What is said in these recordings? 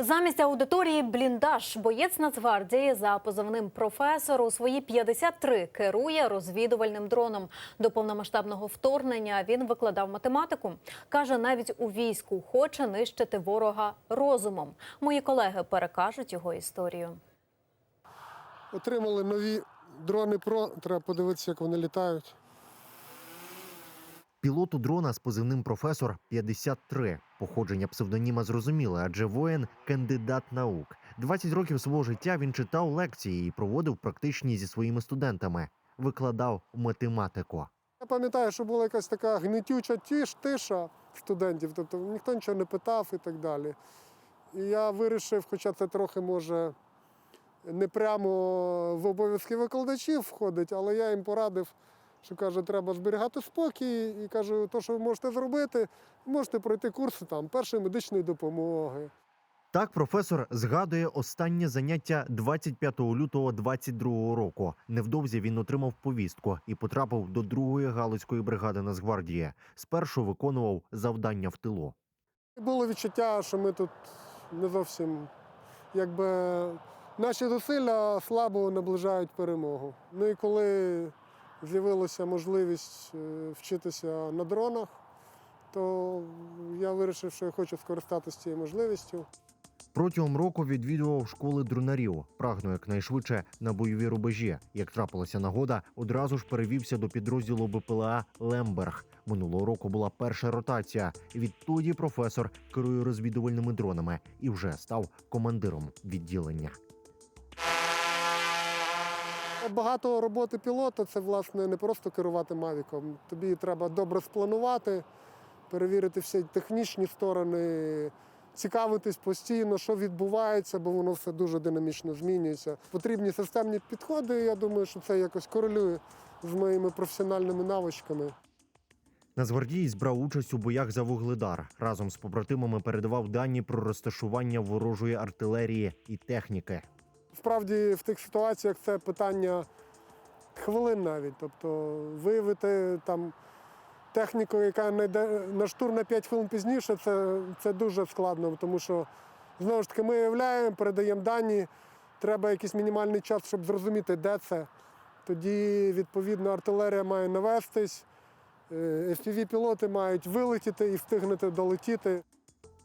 Замість аудиторії бліндаж боєць Нацгвардії за позивним професор у свої 53 керує розвідувальним дроном. До повномасштабного вторгнення він викладав математику. каже, навіть у війську хоче нищити ворога розумом. Мої колеги перекажуть його історію. Отримали нові дрони Про. Треба подивитися, як вони літають. Пілоту дрона з позивним професор 53. Походження псевдоніма зрозуміле, адже воїн кандидат наук. 20 років свого життя він читав лекції і проводив практичні зі своїми студентами. Викладав математику. Я пам'ятаю, що була якась така гнетюча тіш, тиша студентів, тобто ніхто нічого не питав і так далі. І я вирішив, хоча це трохи може не прямо в обов'язки викладачів входить, але я їм порадив, що каже, треба зберігати спокій. І кажу, то, що ви можете зробити, можете пройти курси там першої медичної допомоги. Так професор згадує останнє заняття 25 лютого 22 року. Невдовзі він отримав повістку і потрапив до другої галицької бригади Нацгвардії. Спершу виконував завдання в тилу. Було відчуття, що ми тут не зовсім якби наші зусилля слабо наближають перемогу. Ну і коли з'явилася можливість е, вчитися на дронах, то я вирішив, що я хочу скористатися цією можливістю. Протягом року відвідував школи дронарів. Прагнув якнайшвидше на бойові рубежі. Як трапилася нагода, одразу ж перевівся до підрозділу БПЛА Лемберг. Минулого року була перша ротація. Відтоді професор керує розвідувальними дронами і вже став командиром відділення. Багато роботи пілота це власне не просто керувати мавіком. Тобі треба добре спланувати, перевірити всі технічні сторони, цікавитись постійно, що відбувається, бо воно все дуже динамічно змінюється. Потрібні системні підходи. Я думаю, що це якось корелює з моїми професіональними навичками. Нацгвардієць брав участь у боях за вугледар. Разом з побратимами передавав дані про розташування ворожої артилерії і техніки. Справді в тих ситуаціях це питання хвилин навіть. Тобто виявити там техніку, яка не йде на штурм на 5 хвилин пізніше, це, це дуже складно, тому що знову ж таки ми являємо, передаємо дані, треба якийсь мінімальний час, щоб зрозуміти, де це. Тоді, відповідно, артилерія має навестись, fpv пілоти мають вилетіти і встигнути долетіти.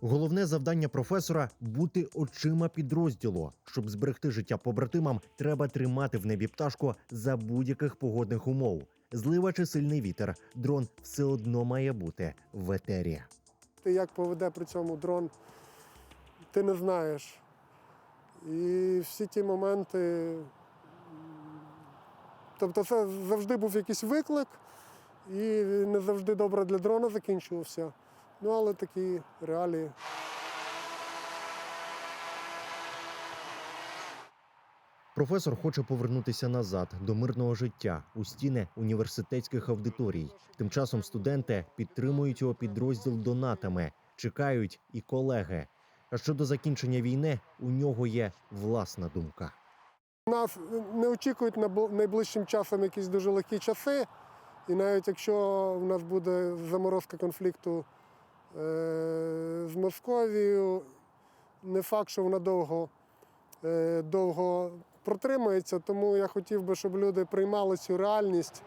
Головне завдання професора бути очима підрозділу. Щоб зберегти життя побратимам, треба тримати в небі пташку за будь-яких погодних умов. Злива чи сильний вітер, дрон все одно має бути в етері. Ти як поведе при цьому дрон, ти не знаєш. І всі ті моменти. Тобто це завжди був якийсь виклик, і не завжди добре для дрона закінчувався. Ну, але такі реалії. Професор хоче повернутися назад до мирного життя у стіни університетських аудиторій. Тим часом студенти підтримують його підрозділ донатами, чекають і колеги. А щодо закінчення війни, у нього є власна думка. Нас не очікують на найближчим часом якісь дуже легкі часи. І навіть якщо в нас буде заморозка конфлікту з Московією, не факт, що вона довго, е- довго протримається. Тому я хотів би, щоб люди приймали цю реальність.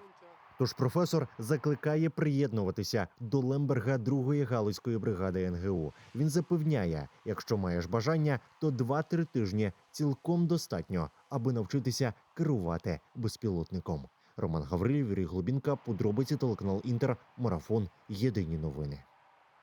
Тож професор закликає приєднуватися до Лемберга другої галузької бригади НГУ. Він запевняє, якщо маєш бажання, то 2-3 тижні цілком достатньо, аби навчитися керувати безпілотником. Роман Гаврилів, Юрій Глубінка, подробиці телеканал Інтер, марафон. Єдині новини.